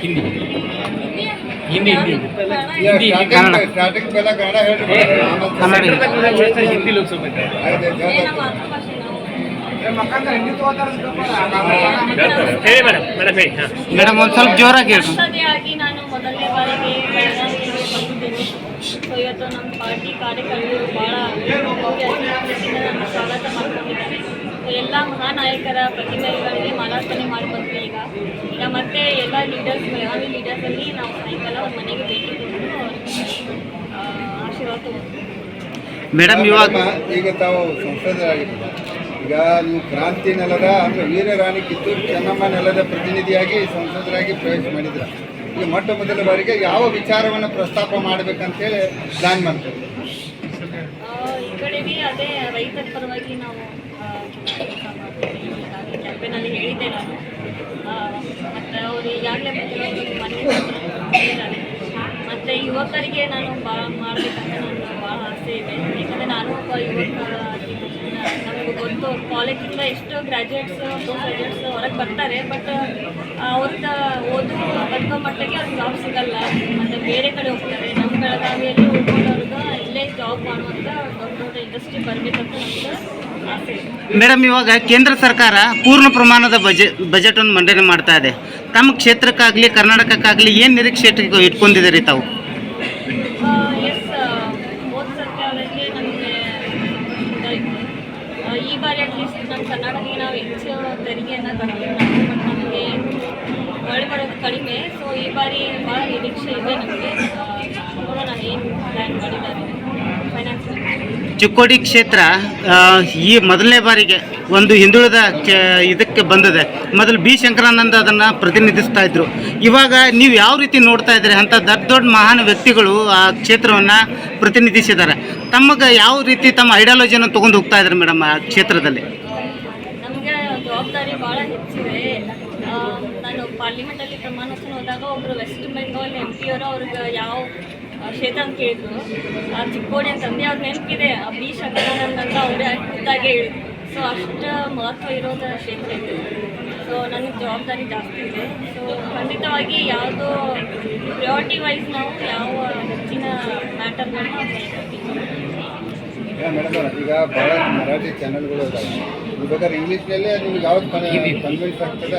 ಹಿಂದಿ. ಹಿಂದಿ ಹಿಂದಿ ಕನ್ನಡ. ಹಿಂದಿ ಲೋಕಸಭೆ. ಹೇಳಿ ಮೇಡಮ್. ಒಂದು ಸ್ವಲ್ಪ ಜೋರಾಗಿ ಹೇಳಿ ನಾನು ಮೊದಲನೇ ಬಾರಿಗೆ ಪಾರ್ಟಿ ಕಾರ್ಯಕರ್ತರು ಭಾಳ ಸ್ವಾಗತ ಮಾಡ್ಕೊಂಡಿದ್ದಾರೆ ಎಲ್ಲ ಮಹಾನಾಯಕರ ಪ್ರತಿಮೆಗಳಿಗೆ ಮಾಲಾರ್ಪಣೆ ಮಾಡಿ ಬಂದ್ವಿ ಈಗ ಈಗ ಮತ್ತೆ ಎಲ್ಲ ಲೀಡರ್ಸ್ ಬೆಳಗಾವಿ ಲೀಡರ್ಸಲ್ಲಿ ನಾವು ಸಾಯಂಕಾಲ ಅವ್ರ ಮನೆಗೆ ಭೇಟಿ ಕೊಟ್ಟು ಆ, ಆಶೀರ್ವಾದ ಮೇಡಮ್ ಇವಾಗ ಈಗ ತಾವು ಸಂಸದರಾಗಿದ್ದೀರಾ? ಈಗ ನೀವು ಕ್ರಾಂತಿ ನೆಲದ ಅಂದ್ರೆ ವೀರ ರಾಣಿ ಕಿತ್ತೂರು ಚೆನ್ನಮ್ಮ ನೆಲದ ಪ್ರತಿನಿಧಿಯಾಗಿ ಸಂಸದರಾಗಿ ಪ್ರವೇಶ ಮಾಡಿದ್ರ ಈಗ ಮೊಟ್ಟ ಮೊದಲ ಬಾರಿಗೆ ಯಾವ ವಿಚಾರವನ್ನು ಪ್ರಸ್ತಾಪ ಮಾಡಬೇಕಂತೇಳಿ ಪ್ಲಾನ್ ಮಾಡ್ತೀವಿ. ಆ, ಈ ಕಡೆಗೆ ಅದೇ ರೈತರ ಪರವಾಗಿ ನಾವು ಕೆಲಸ ಈಗಾಗಲೇ ಹೇಳಿದ್ದೆ ನಾನು ಮತ್ತು ಅವರು ಈಗಾಗಲೇ ಬಂದಿರೋದು ಮನೆ ಹೇಳಿದ್ದಾರೆ ಮತ್ತು ಯುವಕರಿಗೆ ನಾನು ಭಾಳ ಮಾಡಬೇಕಂತ ನನ್ನ ಭಾಳ ಆಸೆ ಇದೆ. ಯಾಕಂದರೆ ನಾನು ಒಬ್ಬ ಯುವಕ, ನಮಗೆ ಗೊತ್ತು ಕಾಲೇಜಿಂದ ಎಷ್ಟು ಗ್ರ್ಯಾಜುಯೇಟ್ಸ್ ಪೋಸ್ಟ್ ಗ್ರ್ಯಾಜುಯೇಟ್ಸ್ ಹೊರಗೆ ಬರ್ತಾರೆ ಬಟ್ ಅವ್ರದ್ದು ಓದು ಬದುಕೋ ಮಟ್ಟಕ್ಕೆ ಅವ್ರಿಗೆ ಜಾಬ್ ಸಿಗಲ್ಲ. ಮತ್ತು ಬೇರೆ ಕಡೆ ಹೋಗ್ತಾರೆ. ನಮ್ಮ ಬೆಳಗಾವಿಯಲ್ಲಿ ಜಾಬ್ ಮಾಡುವಂಥ ಇಂಡಸ್ಟ್ರಿ ಬರಬೇಕಂತ ನಮ್ಗೆ ಆಸೆ. ಇದೆ ಮೇಡಮ್ ಇವಾಗ ಕೇಂದ್ರ ಸರ್ಕಾರ ಪೂರ್ಣ ಪ್ರಮಾಣದ ಬಜೆಟ್ ಅನ್ನು ಮಂಡನೆ ಮಾಡ್ತಾ ಇದೆ. ತಮ್ಮ ಕ್ಷೇತ್ರಕ್ಕಾಗಲಿ ಕರ್ನಾಟಕಕ್ಕಾಗಲಿ ಏನು ನಿರೀಕ್ಷೆ ಇಟ್ಕೊ- ಇಟ್ಕೊಂಡಿದ್ದೀರಿ ತಾವು? ಎಸ್ ಹೋದ ಸರ್ಕಾರಕ್ಕೆ ನಮಗೆ ಈ ಬಾರಿ ಅಟ್ಲೀಸ್ಟ್ ನಮ್ಮ ಕರ್ನಾಟಕಕ್ಕೆ ನಾವು ಹೆಚ್ಚು ತೆರಿಗೆಯನ್ನು ಕಟ್ತೀವಿ ನಾವು ಬಟ್ ನಮಗೆ ಮಳೆ ಬರೋದು ಕಡಿಮೆ ಸೊ ಈ ಬಾರಿ ಭಾಳ ನಿರೀಕ್ಷೆ ಇದೆ ನಮಗೆ ನೋಡೋಣ ಏನು ಪ್ಲ್ಯಾನ್ ಮಾಡಿದ್ದಾರೆ ಫೈನಾನ್ಸ್ ಚಿಕ್ಕೋಡಿ ಕ್ಷೇತ್ರ ಈ ಮೊದಲನೇ ಬಾರಿಗೆ ಒಂದು ಹಿಂದುಳಿದ ಇದಕ್ಕೆ ಬಂದಿದೆ. ಮೊದಲು ಬಿ ಶಂಕರಾನಂದ ಅದನ್ನು ಪ್ರತಿನಿಧಿಸ್ತಾ ಇದ್ರು. ಇವಾಗ ನೀವು ಯಾವ ರೀತಿ ನೋಡ್ತಾ ಇದ್ದೀರಿ ಅಂತ ದೊಡ್ಡ ದೊಡ್ಡ ಮಹಾನ್ ವ್ಯಕ್ತಿಗಳು ಆ ಕ್ಷೇತ್ರವನ್ನು ಪ್ರತಿನಿಧಿಸಿದ್ದಾರೆ. ತಮಗೆ ಯಾವ ರೀತಿ ತಮ್ಮ ಐಡಿಯಾಲಜಿಯನ್ನು ತೊಗೊಂಡು ಹೋಗ್ತಾ ಇದ್ದಾರೆ ಮೇಡಮ್ ಆ ಕ್ಷೇತ್ರದಲ್ಲಿ? ಜವಾಬ್ದಾರಿ ಭಾಳ ನಾನು ಪಾರ್ಲಿಮೆಂಟಲ್ಲಿ ಪ್ರಮಾಣ ಹೋದಾಗ ಒಬ್ಬರು ವೆಸ್ಟ್ ಬೆಂಗಾಲ್ ಎಂ ಪಿ ಅವರು ಅವ್ರಿಗೆ ಯಾವ ಅಂತ ಕೇಳಿದ್ರು ಆ, ಚಿಕ್ಕೋಡಿ ಅಂದ್ರೆ ಅವ್ರ ನೆನಪಿದೆ. ಆ ಬಿ ಶಂಕರಾನಂದ್ ಅಂತ ಅವರೇ ಖುದ್ದಾಗೆ ಹೇಳಿದ್ರು. ಸೊ ಅಷ್ಟು ಮಹತ್ವ ಇರೋದ ಕ್ಷೇತ್ರ ಇದೆ. ಸೊ ನನಗೆ ಜವಾಬ್ದಾರಿ ಜಾಸ್ತಿ ಇದೆ. ಸೊ ಖಂಡಿತವಾಗಿ ಯಾವುದೋ ಪ್ರಿಯಾರಿಟಿ ವೈಸ್ ನಾವು ಯಾವ ಹೆಚ್ಚಿನ ಮ್ಯಾಟರ್ಗಳನ್ನ ಮೇಡಮ್ ಈಗ ಭಾಳ ಮರಾಠಿ ಚಾನೆಲ್ಗಳು ಇದಾವೆ. ಬೇಕಾದ್ರೆ ಇಂಗ್ಲೀಷ್ನಲ್ಲೇ ನಿಮ್ಗೆ ಯಾವ್ದು ಕನ್ವಿನ್ಸ್ ಆಗ್ತದೆ?